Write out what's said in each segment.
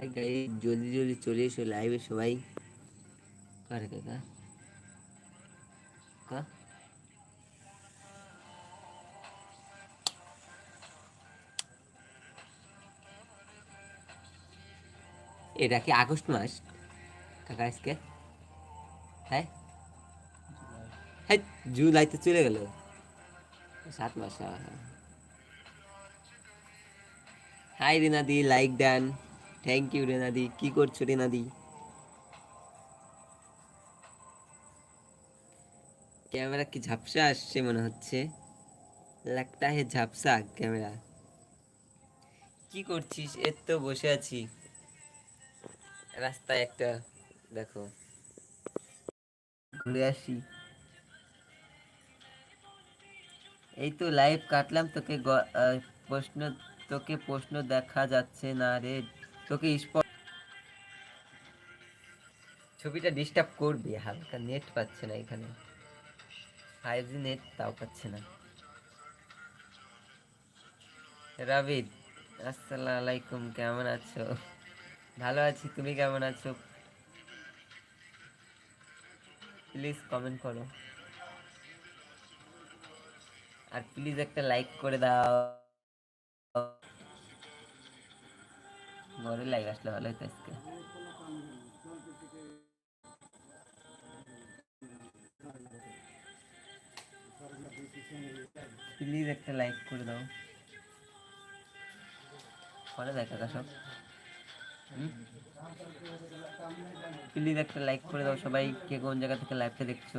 High গাই জলদি জলদি চলে এসো লাইভে সবাই। কারে কাকা? কা এটা কি আগস্ট মাস? কাকা, আজকে? হ্যাঁ? হ্যাঁ জুলাইতে চলে গেল। সাত মাস হাই রিনাদি লাইক দেন। থ্যাংক ইউ রেনাদি কি করছ রেনাদি ক্যামেরা কি ঝাপসা আসছে মনে হচ্ছে? লাগতা হে ঝাপসা ক্যামেরা। কি করছিস? এর তো বসে আছি। রাস্তায় একটা, দেখো। ঘুরে আসি। এই তো লাইভ কাটলাম, তোকে প্রশ্ন তোকে প্রশ্ন দেখা যাচ্ছে না রে। তোকে ছবিটা ডিস্টার্ব করবে, হালকা নেট পাচ্ছে না এখানে। ফাইভ জি নেট তাও পাচ্ছে না। রাবিদ আসসালামু কেমন আছো? ভালো আছি, তুমি কেমন আছো? প্লিজ কমেন্ট করো। আর প্লিজ একটা লাইক করে দাও। ঘরে লাইক আসলে ভালো হতো আজকে। প্লিজ একটা লাইক করে দাও। দেয় কাকা সব। প্লিজ একটা লাইক করে দাও সবাই। কে কোন জায়গা থেকে লাইভটা দেখছ?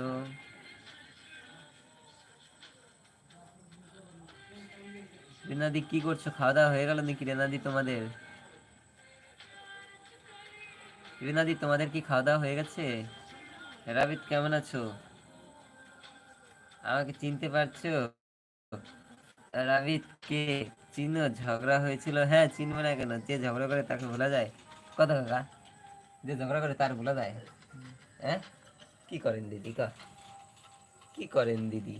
রেনাদি, কি করছ? খাওয়া দাওয়া হয়ে গেল নাকি রেনাদি তোমাদের? রিনাদি তোমাদের কি খাওয়া দাওয়া হয়ে গেছে? রাবিদ কেমন আছো? আমাকে চিনতে পারছ? রাবিদ কে চিনো? ঝগড়া হয়েছিল। হ্যাঁ চিনবো না কেন? যে ঝগড়া করে তাকে ভোলা যায়। কত কাকা, যে ঝগড়া করে তার ভোলা যায়। হ্যাঁ? কি করেন দিদি? ক। কি করেন দিদি?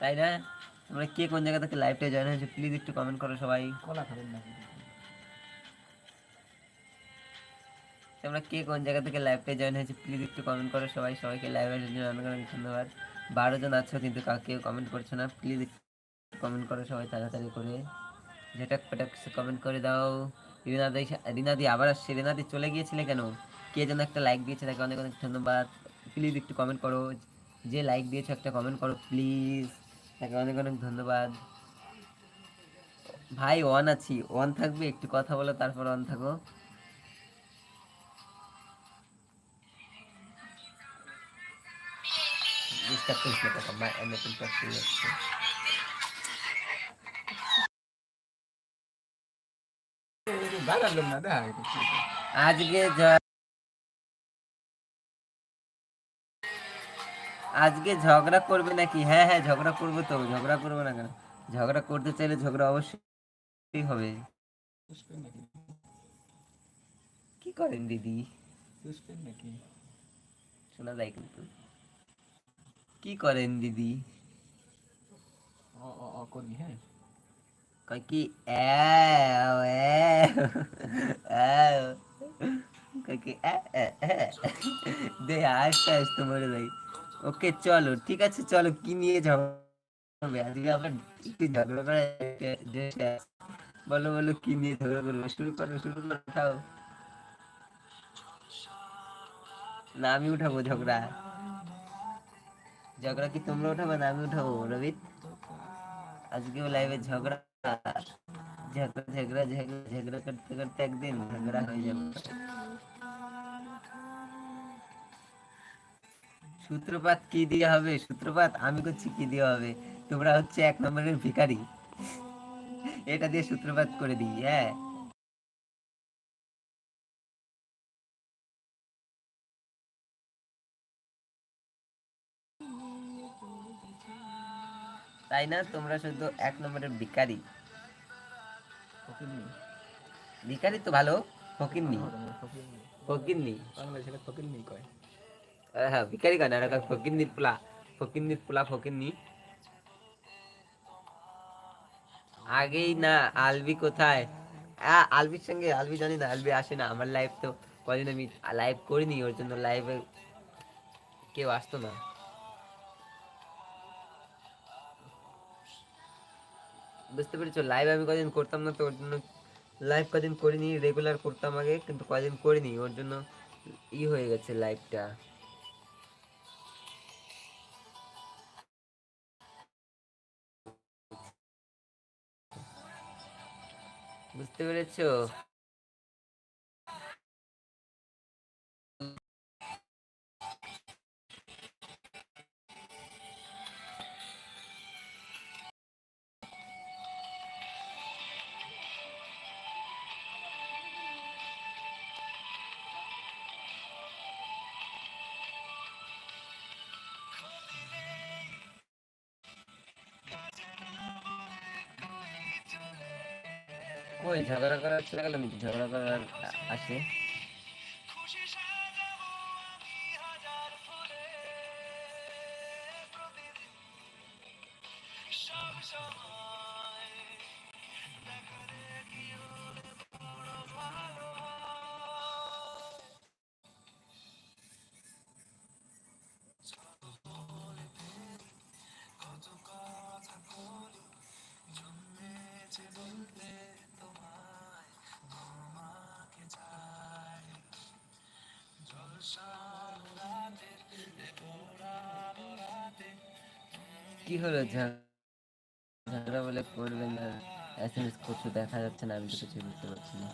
তাই না? তোমরা কে কোন জায়গা থেকে লাইভটা জয়েন হয়েছে প্লিজ একটু কমেন্ট করো সবাই। কলা খাবেন না তোমরা কে কোন জায়গা থেকে লাইভটা জয়েন হয়েছে প্লিজ একটু কমেন্ট করো, সবাই সবাইকে লাইভের জন্য অনেক অনেক ধন্যবাদ। বারো জন আছো কিন্তু কাকেও কমেন্ট করছ না প্লিজ কমেন্ট করো সবাই তাড়াতাড়ি করে। যেটা পেটা কমেন্ট করে দাও। রিনাদি রিনাদি আবার আসছে রিনাদি চলে গিয়েছিলে কেন? কে যেন একটা লাইক দিয়েছে, তাকে অনেক অনেক ধন্যবাদ। প্লিজ একটু কমেন্ট করো, যে লাইক দিয়েছ একটা কমেন্ট করো প্লিজ তাকে অনেক অনেক ধন্যবাদ। ভাই ওয়ান আছি ওয়ান থাকবে, একটু কথা বলো, তারপর অন থাকো। ডিস্টার্ব করিস না কাকা মা নতুন পাচ্ছি যাচ্ছে দাঁড়ালাম না দেখ আজকে আজকে ঝগড়া করবে নাকি হ্যাঁ হ্যাঁ ঝগড়া করব তো ঝগড়া করব না কেন ঝগড়া করতে চাইলে ঝগড়া অবশ্যই হবে কি করেন দিদি শোনা যায় কিন্তু কি করেন দিদি? করবি হ্যাঁ। কয় কি। দে আস্তে আস্তে মরে যাই ওকে চলো ঠিক আছে চলো কি নিয়ে ঝগড়া আজকে আবার একটু ঝগড়া করা বলো বলো কি নিয়ে ঝগড়া করব? শুরু করো শুরু করো উঠাও। না আমি উঠাবো ঝগড়া। ঝগড়া কি তোমরা উঠাবে না? আমি উঠাবো রবিত আজকেও লাইভে ঝগড়া। ঝগড়া ঝগড়া ঝগড়া ঝগড়া করতে করতে একদিন ঝগড়া হয়ে যাবে। সূত্রপাত কি দিয়ে হবে? সূত্রপাত? আমি করছি কি দিয়ে হবে? তোমরা হচ্ছে এক নম্বরের ভিখারি। এটা দিয়ে সূত্রপাত করে দিই হ্যাঁ। তাই না? তোমরা শুধু এক নম্বরের ভিখারি। ফকিরনি ভিখারি তো ভালো ফকিরনি ফকিরনি বাংলাদেশে ফকিরনি কয় হ্যাঁ ভিখারি কেন এটা ফকিরনির পোলা ফকিরনির পোলা ফকিরনি আগেই না, আলবি কোথায়? আলবির সঙ্গে, আলবি জানি না, আলবি আসে না, আমার লাইভ তো কদিন আমি লাইভ করিনি, ওর জন্য লাইভে কেউ আসতো না। বুঝতে পেরেছ? লাইভ আমি কদিন করতাম না তো, ওর জন্য লাইভ কদিন করিনি রেগুলার করতাম আগে, কিন্তু কদিন করিনি, ওর জন্য ই হয়ে গেছে লাইভটা বুঝতে পেরেছ? কই ঝগড়া করার চলে গেল নাকি? ঝগড়া করার আসে? কি হলো? ঝগড়া বলে করবেন না। এস এম করছ, দেখা যাচ্ছে না, আমি তো কিছু বুঝতে পারছি না।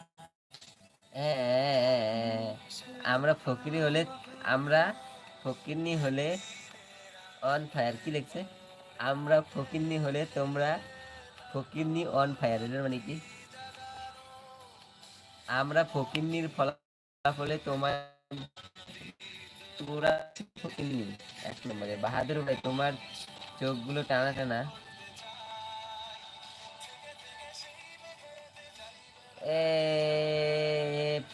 আমরা ফকিরি হলে, আমরা ফকিরনি হলে অন ফায়ার কি লিখছে? আমরা ফকিরনি হলে তোমরা ফকিরনি অন ফায়ার এটার মানে কি? আমরা ফকিরনির ফলাফলে তোমার তোরা ফকিরনি এক নম্বরে, বাহাদুর ভাই, তোমার চোখগুলো টানা টানা।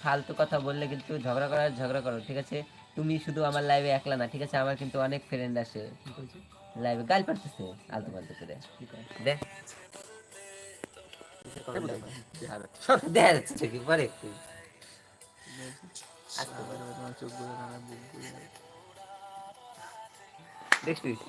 ফালতু কথা বললে কিন্তু ঝগড়া করার ঝগড়া করো ঠিক আছে? তুমি শুধু আমার লাইভে একলা না ঠিক আছে? আমার কিন্তু অনেক ফ্রেন্ড আসে। লাইভে গাল পারতেছে আলতু ফালতু করে। দেখ। দেখা যাচ্ছে কি পরে। একটু দেখছিস